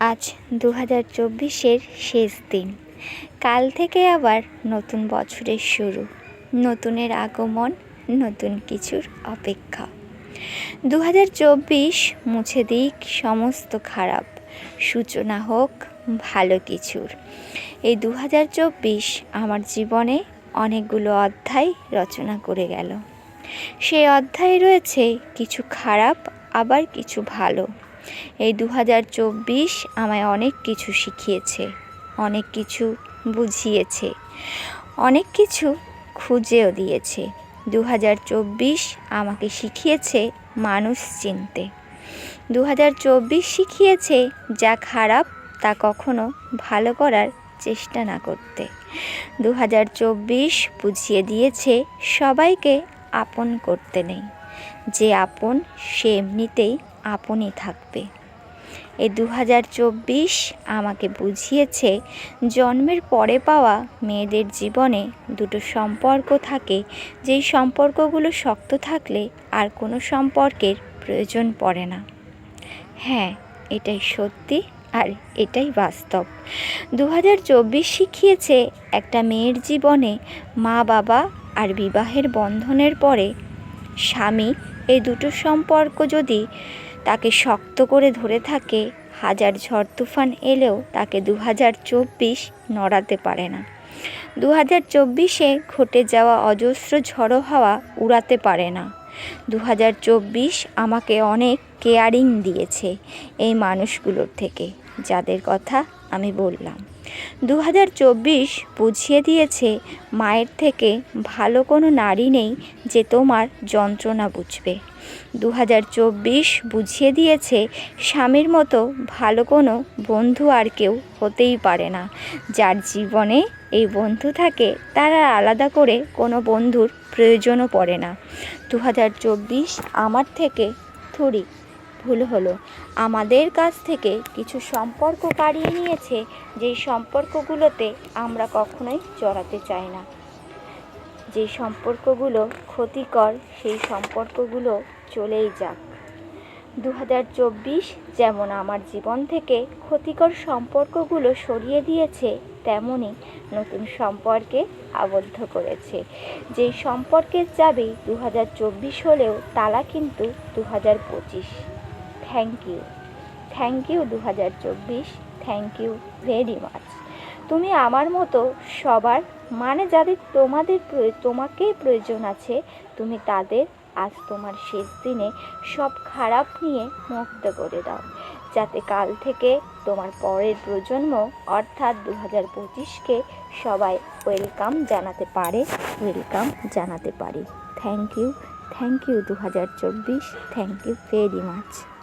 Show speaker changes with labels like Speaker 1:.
Speaker 1: আজ দু হাজার চব্বিশের শেষ দিন। কাল থেকে আবার নতুন বছরের শুরু, নতুনের আগমন, নতুন কিছুর অপেক্ষা। দু হাজার চব্বিশ মুছে দিক সমস্ত খারাপ, সূচনা হোক ভালো কিছুর। এই দু হাজার চব্বিশ আমার জীবনে অনেকগুলো অধ্যায় রচনা করে গেল। সেই অধ্যায়ে রয়েছে কিছু খারাপ, আবার কিছু ভালো। এই দু হাজার চব্বিশ আমায় অনেক কিছু শিখিয়েছে, অনেক কিছু বুঝিয়েছে, অনেক কিছু খুঁজেও দিয়েছে। দু হাজার চব্বিশ আমাকে শিখিয়েছে মানুষ চিনতে। দু হাজার চব্বিশ শিখিয়েছে যা খারাপ তা কখনো ভালো করার চেষ্টা না করতে। দু হাজার চব্বিশ বুঝিয়ে দিয়েছে সবাইকে আপন করতে নেই। যে আপন সে এমনিতেই আপনই থাকবে। এই দু আমাকে বুঝিয়েছে, জন্মের পরে পাওয়া মেয়েদের জীবনে দুটো সম্পর্ক থাকে। যেই সম্পর্কগুলো শক্ত থাকলে আর কোনো সম্পর্কের প্রয়োজন পড়ে না। হ্যাঁ এটাই সত্যি আর এটাই বাস্তব। দু হাজার চব্বিশ শিখিয়েছে একটা মেয়ের জীবনে মা বাবা আর বিবাহের বন্ধনের পরে স্বামী এই দুটো সম্পর্ক যদি তাকে শক্ত করে ধরে থাকে, হাজার ঝড় তুফান এলেও তাকে দু হাজার চব্বিশ নড়াতে পারে না। দু হাজার চব্বিশে ঘটে যাওয়া অজস্র ঝড়ো হাওয়া উড়াতে পারে না। দু হাজার চব্বিশ আমাকে অনেক কেয়ারিং দিয়েছে এই মানুষগুলোর থেকে, যাদের কথা আমি বললাম। দু হাজার চব্বিশ বুঝিয়ে দিয়েছে, মায়ের থেকে ভালো কোনো নারী নেই যে তোমার যন্ত্রণা বুঝবে। দু হাজার চব্বিশ বুঝিয়ে দিয়েছে, স্বামীর মতো ভালো কোনো বন্ধু আর কেউ হতেই পারে না। যার জীবনে এই বন্ধু থাকে, তারা আলাদা করে কোনো বন্ধুর প্রয়োজনও পড়ে না। দু হাজার চব্বিশ আমার থেকে থুড়ি। ভুল হলো। আমাদের কাছ থেকে কিছু সম্পর্ক কাড়িয়ে নিয়েছে, যেই সম্পর্কগুলোতে আমরা কখনোই জড়াতে চাই না। যে সম্পর্কগুলো ক্ষতিকর, সেই সম্পর্কগুলো চলেই যাক। দু হাজার চব্বিশ যেমন আমার জীবন থেকে ক্ষতিকর সম্পর্কগুলো সরিয়ে দিয়েছে তেমনই নতুন সম্পর্কে আবদ্ধ করেছে। যেই সম্পর্কের চাবি দু হাজার চব্বিশ হলেও তালা কিন্তু দু হাজার পঁচিশ। Thank you. থ্যাংক ইউ দু হাজার চব্বিশ। Thank you very much. তুমি আমার মতো সবার মানে যাদের তোমাদের তোমাকেই প্রয়োজন আছে, তুমি তাদের আজ তোমার শেষ দিনে সব খারাপ নিয়ে মুক্ত করে দাও। যাতে কাল থেকে তোমার পরের প্রজন্ম, অর্থাৎ দু হাজার পঁচিশকে সবাই ওয়েলকাম জানাতে পারে, ওয়েলকাম জানাতে পারি। থ্যাংক ইউ থ্যাংক ইউ দু হাজার চব্বিশ। Thank you very much.